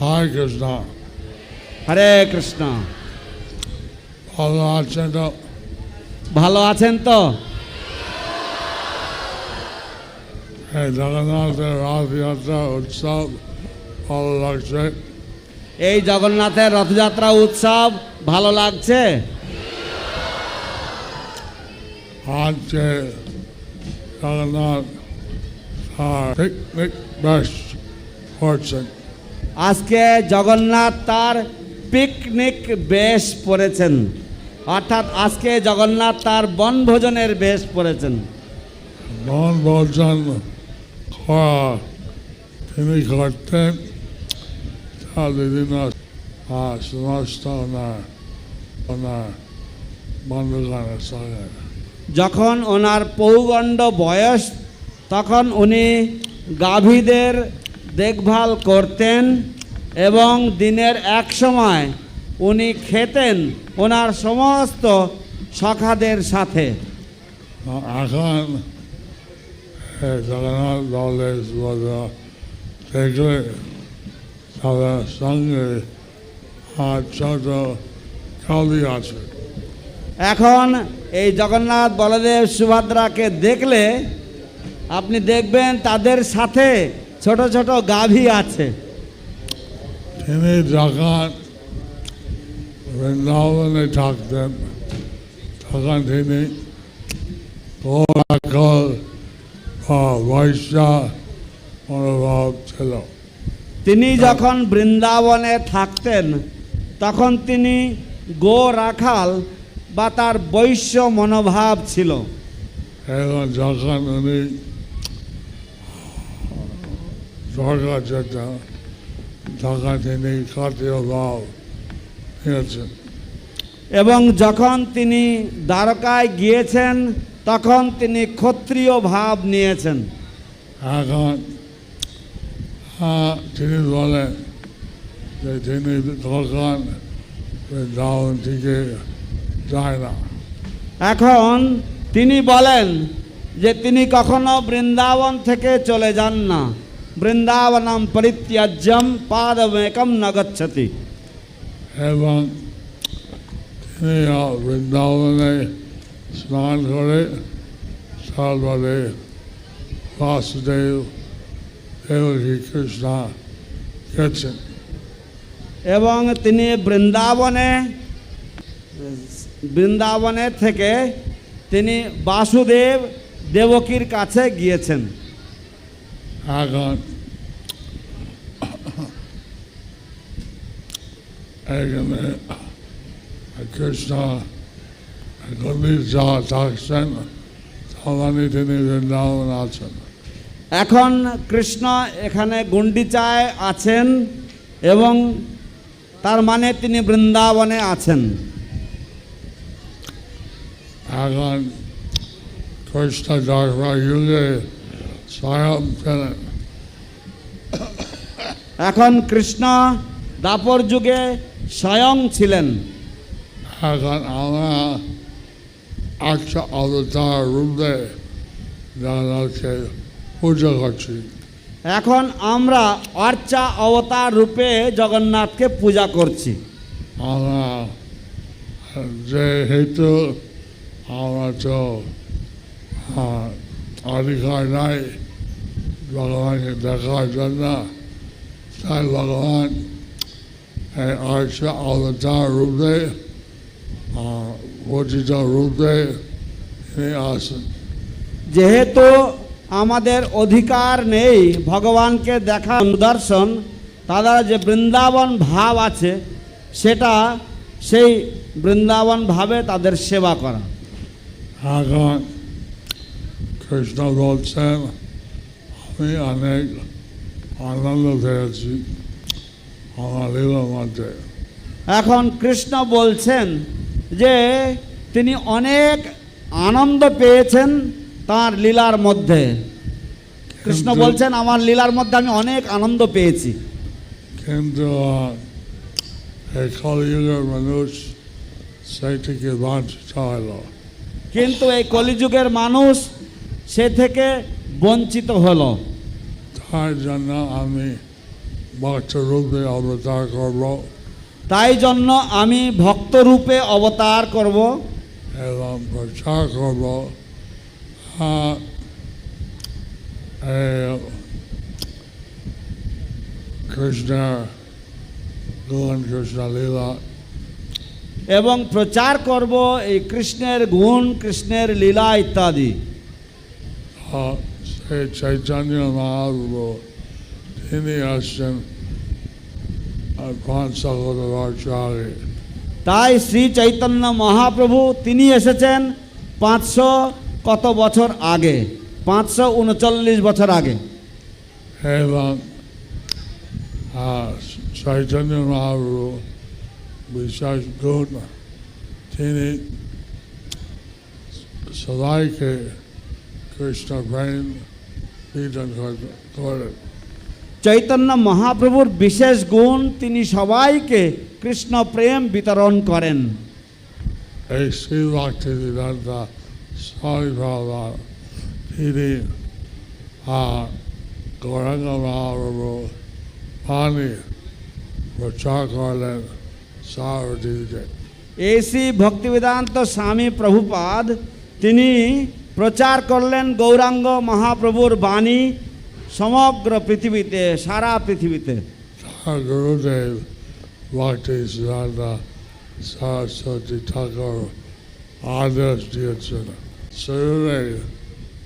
Hare Krishna. হরে কৃষ্ণ ভালো আছেন তো? ভালো আছেন তো? এই জগন্নাথের রথযাত্রা উৎসব ভালো লাগছে? এই জগন্নাথের রথযাত্রা উৎসব ভালো লাগছে? আজকে জগন্নাথ পিকনিক বেশ করছেন। আজকে জগন্নাথ তার পিকনিক বেশ পরেছেন অর্থাৎ আজকে জগন্নাথ তার বনভোজনের বেশ পরেছেন বন ভোজন করা তিনি করতেন তা বিভিন্ন সমস্ত ওনার ওনার বন্ধুগণের সঙ্গে। যখন ওনার পৌগণ্ড বয়স তখন উনি গাভীদের দেখভাল করতেন। এবং দিনের এক সময় উনি খেতেন ওনার সমস্ত সখাদের সাথে। এখন জগন্নাথ দলের দেখলে তাদের সঙ্গে আর ছোট কালি আছে। এখন এই জগন্নাথ বলদেব সুভদ্রাকে দেখলে আপনি দেখবেন তাদের সাথে ছোট ছোট গাভী আছে। তিনি যখন বৃন্দাবনে থাকতেন তখন তিনি মনোভাব ছিল তিনি যখন বৃন্দাবনে থাকতেন তখন তিনি গো রাখাল বা তার বৈশ্য মনোভাব ছিল। এবং যখন উনি যেতেন এবং যখন তিনি দ্বারকায় গিয়েছেন তখন তিনি ক্ষত্রিয় ভাব নিয়েছেন। এখন তিনি বলেন যে তিনি তখন থেকে যায় না। এখন তিনি বলেন যে তিনি কখনো বৃন্দাবন থেকে চলে যান না। বৃন্দাবনম পরিত্যাজ্যম পাদমেকম নগচ্ছতি। এবং তিনি বৃন্দাবনে স্নান করে তারপরে বাসুদেব দেবকী কৃষ্ণ গেছেন। এবং তিনি বৃন্দাবনে বৃন্দাবনে থেকে তিনি বাসুদেব দেবকীর কাছে গিয়েছেন। এখন এখানে কৃষ্ণ যা থাকছেন তিনি বৃন্দাবন আছেন এখন কৃষ্ণ এখানে গুন্ডিচায় আছেন এবং তার মানে তিনি বৃন্দাবনে আছেন। এখন কৃষ্ণ যুগে এখন কৃষ্ণ দাপর যুগে স্বয়ং ছিলেন। এখন আমরা একটা অবতার রূপে জগন্নাথকে পুজো করছি। এখন আমরা অর্চা অবতার রূপে জগন্নাথকে পূজা করছি। আমরা যেহেতু আমরা তো অধিকার নাই ভগবানকে দেখার জন্য তাই ভগবান এই অবতার রূপে পতিত রূপে আসেন যেহেতু আমাদের অধিকার নেই ভগবানকে দেখা দর্শন তাদের যে বৃন্দাবন ভাব আছে সেটা সেই বৃন্দাবন ভাবে তাদের সেবা করা। এখন কৃষ্ণ বলছেন আমি অনেক আনন্দ পেয়েছি আমার মধ্যে এখন কৃষ্ণ বলছেন যে তিনি অনেক আনন্দ পেয়েছেন তার লীলার মধ্যে। কৃষ্ণ বলছেন আমার লীলার মধ্যে আমি অনেক আনন্দ পেয়েছি। কিন্তু কলিযুগের মানুষ সেই থেকে হলো কিন্তু এই কলিযুগের মানুষ সে থেকে বঞ্চিত হলো। তার জন্য আমি ভক্ত রূপে অবতার করব। তাই জন্য আমি ভক্তরূপে অবতার করব। এবং প্রচার করব। এই গুণ কৃষ্ণ লীলা। এবং প্রচার করব এই কৃষ্ণের গুণ কৃষ্ণের লীলা ইত্যাদি। সেই চৈতন্য মহাপ্রভু তিনি আসছেন আর পাঁচ তাই শ্রী চৈতন্য মহাপ্রভু তিনি এসেছেন পাঁচশো কত বছর আগে? পাঁচশো উনচল্লিশ বছর আগে। এবং চৈতন্য মহাপ্রভু বিশেষ গুণ তিনি সবাইকে কৃষ্ণ প্রেম চৈতন্য মহাপ্রভুর বিশেষ গুণ তিনি সবাইকে কৃষ্ণ প্রেম বিতরণ করেন। এই শ্রী ভক্তি বিধানটা স্বামী বাবা তিনি আহ, গৌরাঙ্গ মহাপ্রভু পানি প্রচার করলেন সারদিকে এই ভক্তিবেদান্ত স্বামী প্রভুপাদ তিনি প্রচার করলেন গৌরাঙ্গ মহাপ্রভুর বাণী সমগ্র পৃথিবীতে সারা পৃথিবীতে। গুরুদেব ভক্তি সিদ্ধান্ত সরস্বতী ঠাকুর আদেশ দিয়েছেন। শরীরে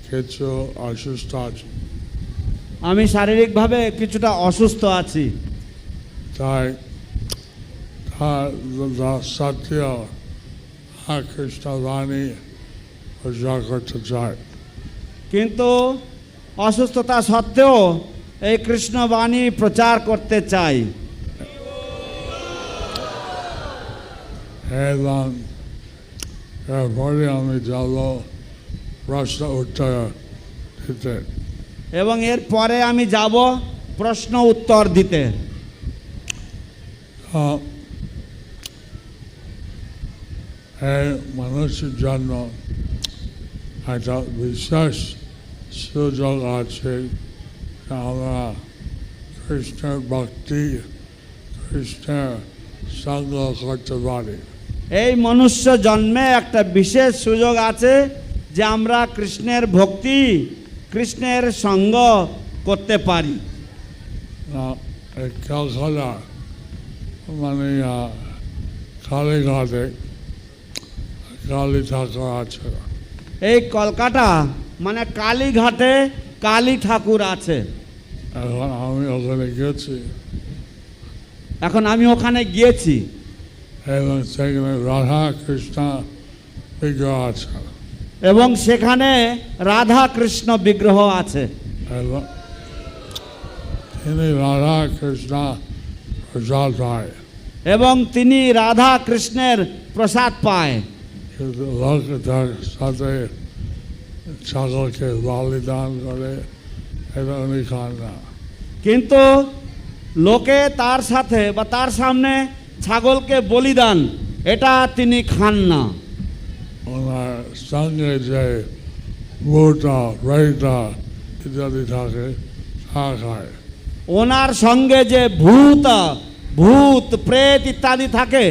কিছু অসুস্থ আছে। আমি শারীরিকভাবে কিছুটা অসুস্থ আছি। তাই সত্য আর কৃষ্ণ করতে চায় কিন্তু অসুস্থতা সত্ত্বেও এই কৃষ্ণবাণী প্রচার করতে চাই। এবং এরপরে আমি যাব প্রশ্ন উত্তর দিতে। এবং এর পরে আমি যাব প্রশ্ন উত্তর দিতে। মানুষের জন্য একটা বিশ্বাস সুযোগ আছে আমরা কৃষ্ণের ভক্তি কৃষ্ণের সঙ্গ করতে পারি এই মনুষ্য জন্মে একটা বিশেষ সুযোগ আছে যে আমরা কৃষ্ণের ভক্তি কৃষ্ণের সঙ্গ করতে পারি। মানে আহ, কালীঘাটে কালী ঠাকুর আছে। এই কলকাতা মানে কালীঘাটে কালী ঠাকুর আছে। এখন আমি ওখানে গেছি। এখন আমি ওখানে গিয়েছি। এবং সেখানে রাধা কৃষ্ণ বিগ্রহ আছে। এবং সেখানে রাধা কৃষ্ণ বিগ্রহ আছে। তিনি রাধা কৃষ্ণ প্রসাদ পায়। এবং তিনি রাধা কৃষ্ণের প্রসাদ পায়। কিন্তু লোক তার সাথে ছাগলকে বলিদান করে এটা উনি খান না। কিন্তু লোকে তার সাথে বা তার সামনে ছাগলকে বলিদান এটা তিনি খান না। ওনার সঙ্গে যে মোটা রেটা ইত্যাদি থাকে তা খায়। ওনার সঙ্গে যে ভূত ভূত প্রেত ইত্যাদি থাকে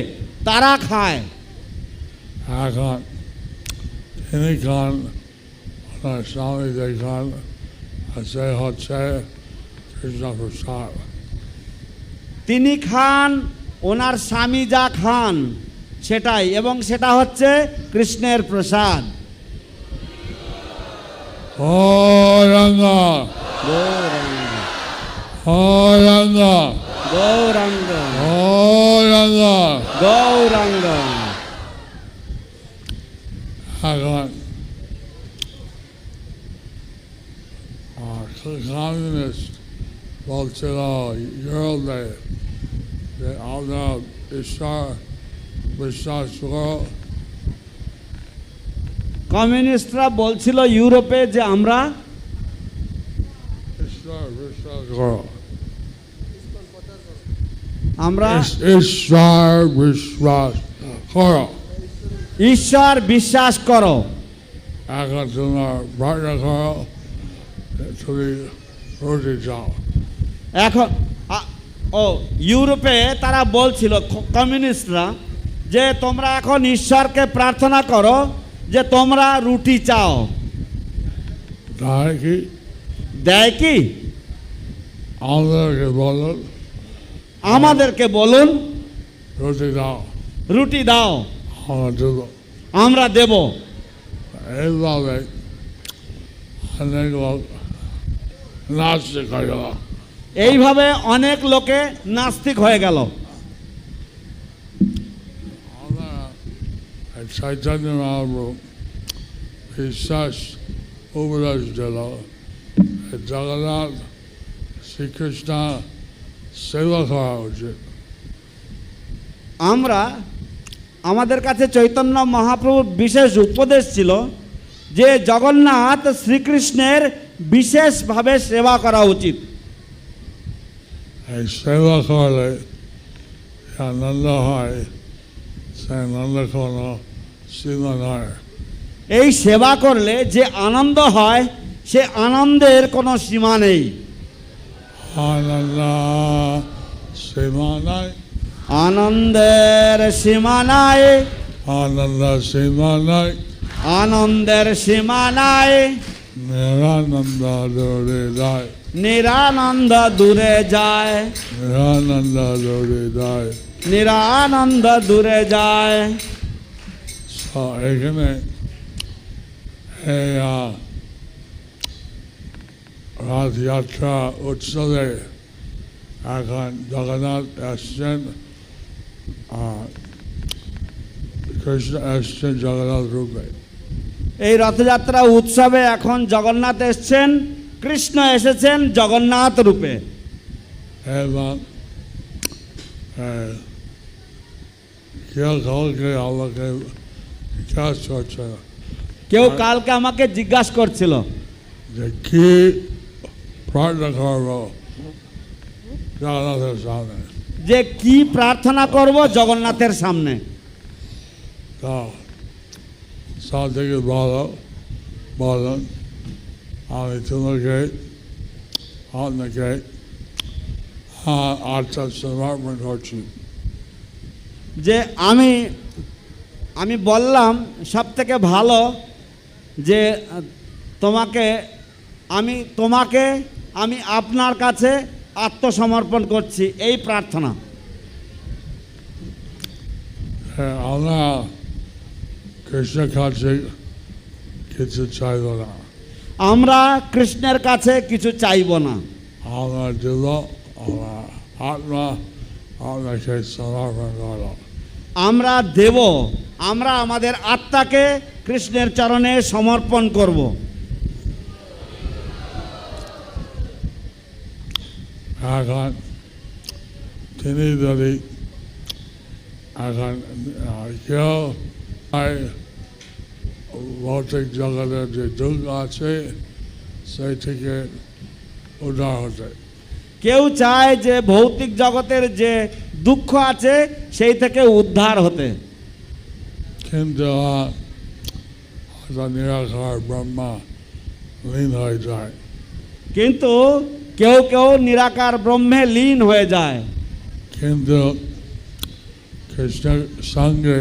তারা খায়। এখন তিনি সে হচ্ছে কৃষ্ণ প্রসাদ তিনি খান ওনার স্বামী যা খান সেটাই এবং সেটা হচ্ছে কৃষ্ণের প্রসাদ। ও রঙ্গা ও রঙ্গা গৌরাঙ্গ ও গৌরাঙ্গ আর কমিউনিস্ট বলছিল ইউরোপে যে আমরা ঈশ্বর বিশ্বাস করো কমিউনিস্টরা বলছিল ইউরোপে যে আমরা ঈশ্বর বিশ্বাস করো আমরা ঈশ্বর বিশ্বাস করো ঈশ্বর বিশ্বাস করো। এখন তোমার প্রার্থনা করো তুমি রুটি চাও এখন ও ইউরোপে তারা বলছিল কমিউনিস্টরা যে তোমরা এখন ঈশ্বরকে প্রার্থনা করো যে তোমরা রুটি চাও। কি? দেয় কি? আমাদেরকে বলুন। আমাদেরকে বলুন। রুটি দাও। রুটি দাও। আমরা দেব। এইভাবে অনেক লোক নাচতে গেল এইভাবে অনেক লোকে নাস্তিক হয়ে গেল। চৈতন্য মহাপ্রভু বিশ্বাস উপদেশ দিল জগন্নাথ শ্রীকৃষ্ণ সেবা করা উচিত। আমরা আমাদের কাছে চৈতন্য মহাপ্রভুর বিশেষ উপদেশ ছিল যে জগন্নাথ শ্রীকৃষ্ণের বিশেষভাবে সেবা করা উচিত। এই সেবা করলে আনন্দ হয় সে আনন্দ কোনো সীমা নয় এই সেবা করলে যে আনন্দ হয় সে আনন্দের কোনো সীমা নেই। আনন্দ সীমা নাই। আনন্দের সীমা নাই আনন্দ সীমা নাই আনন্দের সীমা নাই নিরানন্দ দৌড়ে যায় নিরানন্দ দূরে যায় নিরানন্দ দৌড়ে যায় নিরানন্দ দূরে যায় So, এখানে এই আহ, রথযাত্রা উৎসবে এখন জগন্নাথ এসছেন আহ, কৃষ্ণ জগন্নাথ রূপে। এই রথযাত্রা উৎসবে এখন জগন্নাথ এসছেন কৃষ্ণ এসেছেন জগন্নাথ রূপে। এবং আহ, কেউ কাউকে আমাকে জিজ্ঞাসা করছে কেউ কালকে আমাকে জিজ্ঞাসা করছিল। যে কি প্রার্থনা করব জগন্নাথের সামনে। যে কি প্রার্থনা করব জগন্নাথের সামনে? সব থেকে বলুন আমি তোমাকে আপনাকে সমর্পণ করছি। যে আমি আমি বললাম সব থেকে ভালো যে তোমাকে আমি তোমাকে আমি আপনার কাছে আত্মসমর্পণ করছি এই প্রার্থনা। হ্যাঁ, আমরা কৃষ্ণের কাছে কিছু চাইব না। আমরা কৃষ্ণের কাছে কিছু চাইব না। আমরা আমরা আত্মা আপনাকে সমর্পণ আমরা দেব আমরা আমাদের আত্মাকে কৃষ্ণের চরণে সমর্পণ করব। এখন তিনি যদি এখন কেউ ভৌতিক জগতের যে যুগ আছে সেই থেকে উদ্ধার হতে কেউ চায় যে ভৌতিক জগতের যে দুঃখ আছে সেই থেকে উদ্ধার হতে। কিন্তু নিরাকার ব্রহ্মা লীন হয়ে যায়। কিন্তু কেউ কেউ নিরাকার ব্রহ্মে লীন হয়ে যায়। কিন্তু কৃষ্ণের সঙ্গে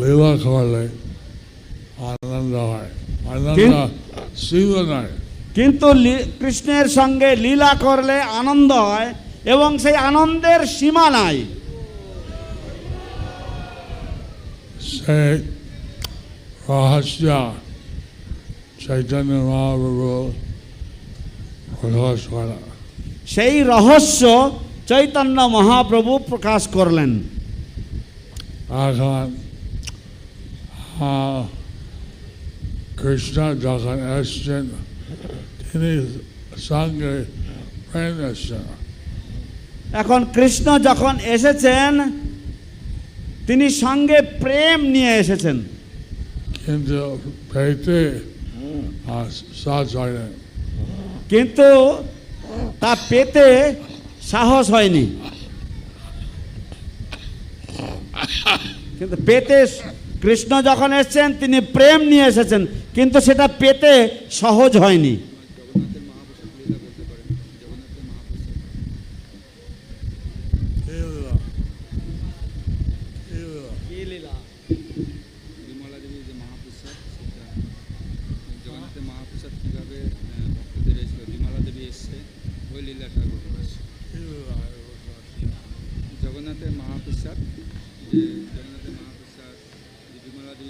লীলা করলে আনন্দ হয়। আনন্দ শিব নয়। কিন্তু কৃষ্ণের সঙ্গে লীলা করলে আনন্দ হয় এবং সেই আনন্দের সীমা নাই। সে রহস্য চৈতন্য মহাপ্রভু সেই রহস্য চৈতন্য মহাপ্রভু প্রকাশ করলেন। কৃষ্ণ যখন এসছেন তিনি সঙ্গে এখন কৃষ্ণ যখন এসেছেন তিনি সঙ্গে প্রেম নিয়ে এসেছেন। কিন্তু সাজ হয় কিন্তু তা পেতে সাহস হয়নি। কিন্তু পেতে কৃষ্ণ যখন এসছেন, তিনি প্রেম নিয়ে এসেছেন, কিন্তু সেটা পেতে সহজ হয়নি।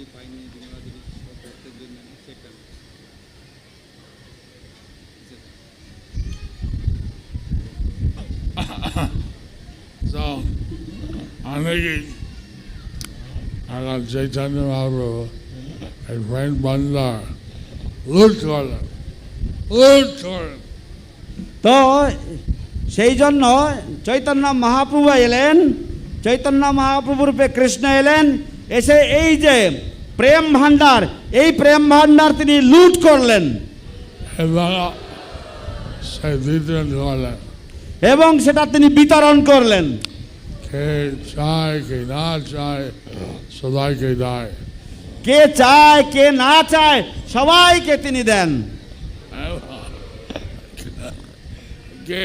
বিমলা দেবী পাইনি বিমলা দেবী সব ভক্তের জন্য সেটা So, I'm thinking, I got Chaitanya Mahaprabhu and friend Bandar. Look for them. Look for them. তো সেই জন্য চৈতন্য মহাপ্রভু এলেন চৈতন্য মহাপ্রভু রূপে কৃষ্ণ এলেন এসে এই যে প্রেম ভাণ্ডার এই প্রেম ভাণ্ডার তিনি লুট করলেন। এবং সে সেটা তিনি বিতরণ করলেন। কে চায় কে না চায় সবাইকে দেয়। কে চায় কে না চায় সবাইকে তিনি দেন। কে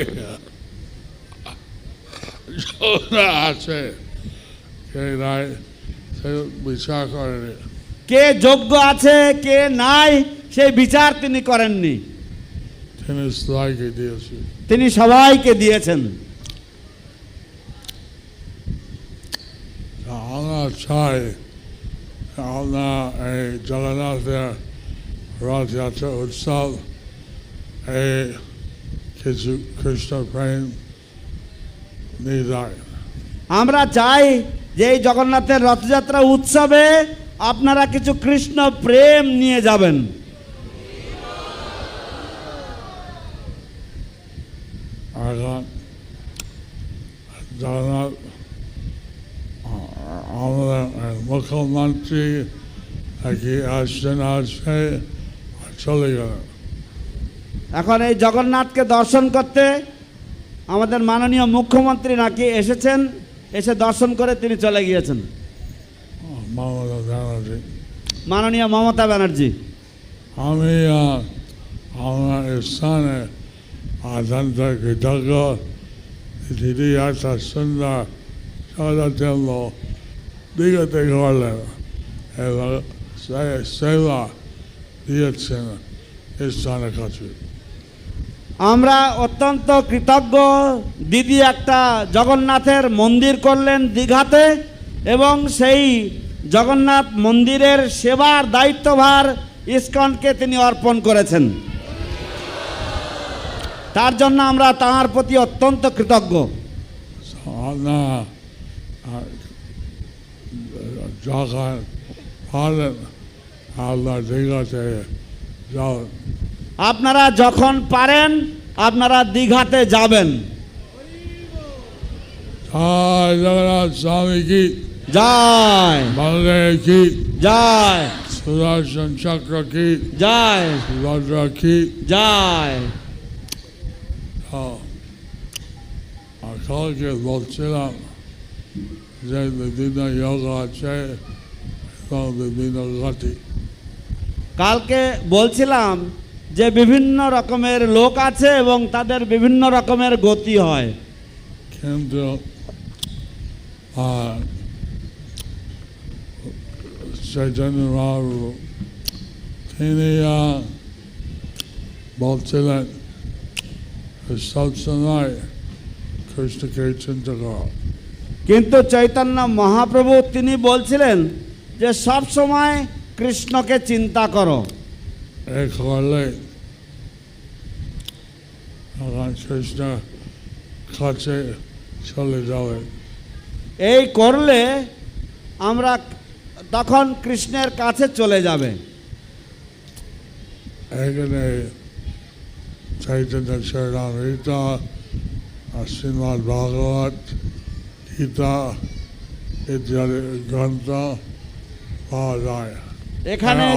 আছে কে নাই সে বিচার করেনি। কে যোগ্য আছে কে নাই সেই বিচার তিনি করেননি। তিনি সবাইকে দিয়েছেন। আমরা চাই আমরা এই জগন্নাথের রথযাত্রা উৎসব এই কিছু প্রেম আমরা চাই যে এই জগন্নাথের রথযাত্রা উৎসবে আপনারা কিছু কৃষ্ণ প্রেম নিয়ে যাবেন। এখন আমাদের মুখ্যমন্ত্রী নাকি আসছেন আর চলে গেলেন এখন এই জগন্নাথকে দর্শন করতে আমাদের মাননীয় মুখ্যমন্ত্রী নাকি এসেছেন এসে দর্শন করে তিনি চলে গিয়েছেন। ব্যানার্জি মাননীয় মমতা ব্যানার্জি। আমি আমার স্থানে অত্যন্ত কৃতজ্ঞ দিদি একটা সুন্দর সদা জন্য বিগত করলেন এবং সেবা দিয়েছেন স্থানের কাছে। আমরা অত্যন্ত কৃতজ্ঞ। দিদি একটা জগন্নাথের মন্দির করলেন দীঘাতে এবং সেই জগন্নাথ মন্দিরের সেবার দায়িত্বভার ইস্কনকে তিনি অর্পণ করেছেন। তার জন্য আমরা তাঁর প্রতি অত্যন্ত কৃতজ্ঞ। আপনার যখন পারেন আপনার দীঘাতে যাও। আপনারা যখন পারেন আপনারা দীঘাতে যাবেন। জগন্নাথ স্বামী কি যায় বলদেব কি যায় সুদর্শন চক্র কি যায় সুভদ্রা কি যায় আর কালকে বলছিলাম যে বিভিন্ন যোগ আছে এবং বিভিন্ন গতি কালকে বলছিলাম যে বিভিন্ন রকমের লোক আছে এবং তাদের বিভিন্ন রকমের গতি হয়। কিন্তু তিনি আহ, বলছিলেন সবসময় কৃষ্ণকে চিন্তা করা কিন্তু চৈতন্য মহাপ্রভু তিনি বলছিলেন যে সব সময় কৃষ্ণকে চিন্তা করো এ করলে তখন কৃষ্ণ কাছে চলে যাবে এই করলে আমরা তখন কৃষ্ণের কাছে চলে যাবে। এখানে চৈতন্য চরণামৃতা শ্রীমদ ভাগবত গীতা ইত্যাদি গ্রন্থ পাওয়া যায়। এখানে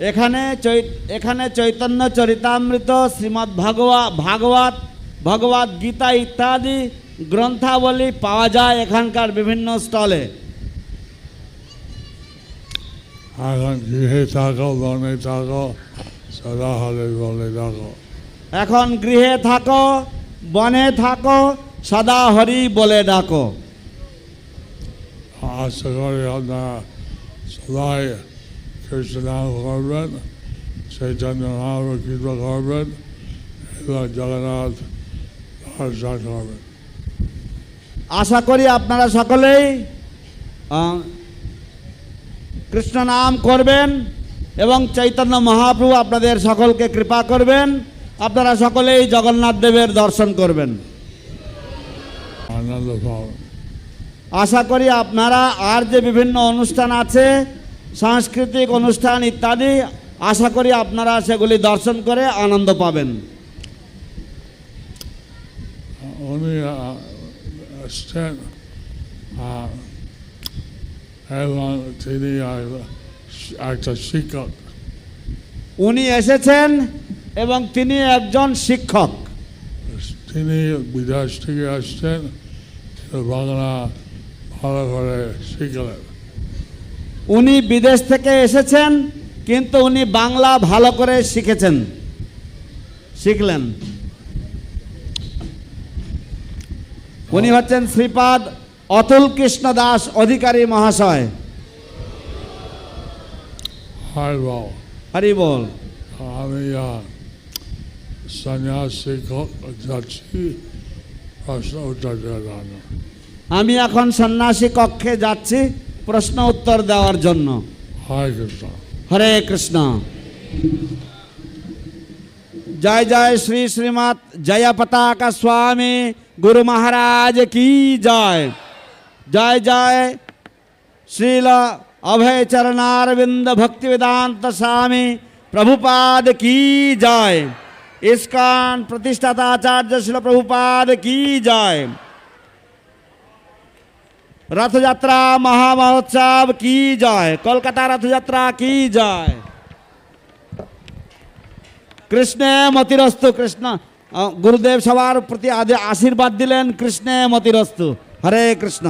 এখানে চৈ- এখানে চৈতন্য চরিতামৃত শ্রীমদ্ ভাগবত ভাগবত ভগবত গীতা ইত্যাদি গ্রন্থাবলী পাওয়া যায় এখানকার বিভিন্ন স্টলে। এখন গৃহে থাকো বনে থাকো সদা হলে বলে থাকো। এখন গৃহে থাকো বনে থাকো সদা হরি বলে ডাকো। আশা করি আপনারা সবাই কৃষ্ণ করবেন চৈতন্য নাম কৃপা করবেন এবং জগন্নাথ চর্চা করবেন। আশা করি আপনারা সকলেই কৃষ্ণ নাম করবেন এবং চৈতন্য মহাপ্রভু আপনাদের সকলকে কৃপা করবেন। আপনারা সকলেই জগন্নাথ দেবের দর্শন করবেন। আশা করি আপনারা আর যে বিভিন্ন অনুষ্ঠান আছে সাংস্কৃতিক অনুষ্ঠান ইত্যাদি আশা করি আপনারা সেগুলি দর্শন করে আনন্দ পাবেন। আহ, এবং তিনি একটা শিক্ষক উনি এসেছেন এবং তিনি একজন শিক্ষক। তিনি বিদেশ থেকে আসছেন বাংলা ভালো করে শিখলেন। উনি বিদেশ থেকে এসেছেন কিন্তু উনি বাংলা ভালো করে শিখেছেন। শিখলেন। উনি হচ্ছেন শ্রীপাদ অতুল কৃষ্ণ দাস অধিকারী মহাশয়। হাই বাও হরি বল। আমি আহ, সন্ন্যাস শিক্ষক যাচ্ছি প্রশ্ন উত্তর দেওয়ার জন্য। আমি এখন সন্ন্যাসী কক্ষে যাচ্ছি প্রশ্ন উত্তর দেওয়ার জন্য। হরে কৃষ্ণ। হরে কৃষ্ণ। জয় জয় শ্রী শ্রীমৎ জয় পতাকা স্বামী গুরু মহারাজ কি জয়। जय जय श्रील अभय चरणारविंद भक्ति वेदांत स्वामी प्रभुपाद की जय इसकान प्रतिष्ठाता आचार्य श्रील प्रभुपाद की जय रथयात्रा महामहोत्सव की जय कलकता रथयात्रा की जय কৃষ্ণে মতিরস্তু কৃষ্ণ গুরুদেব সবার প্রতি আশীর্বাদ দিলেন কৃষ্ণে মতিরস্তু হরে কৃষ্ণ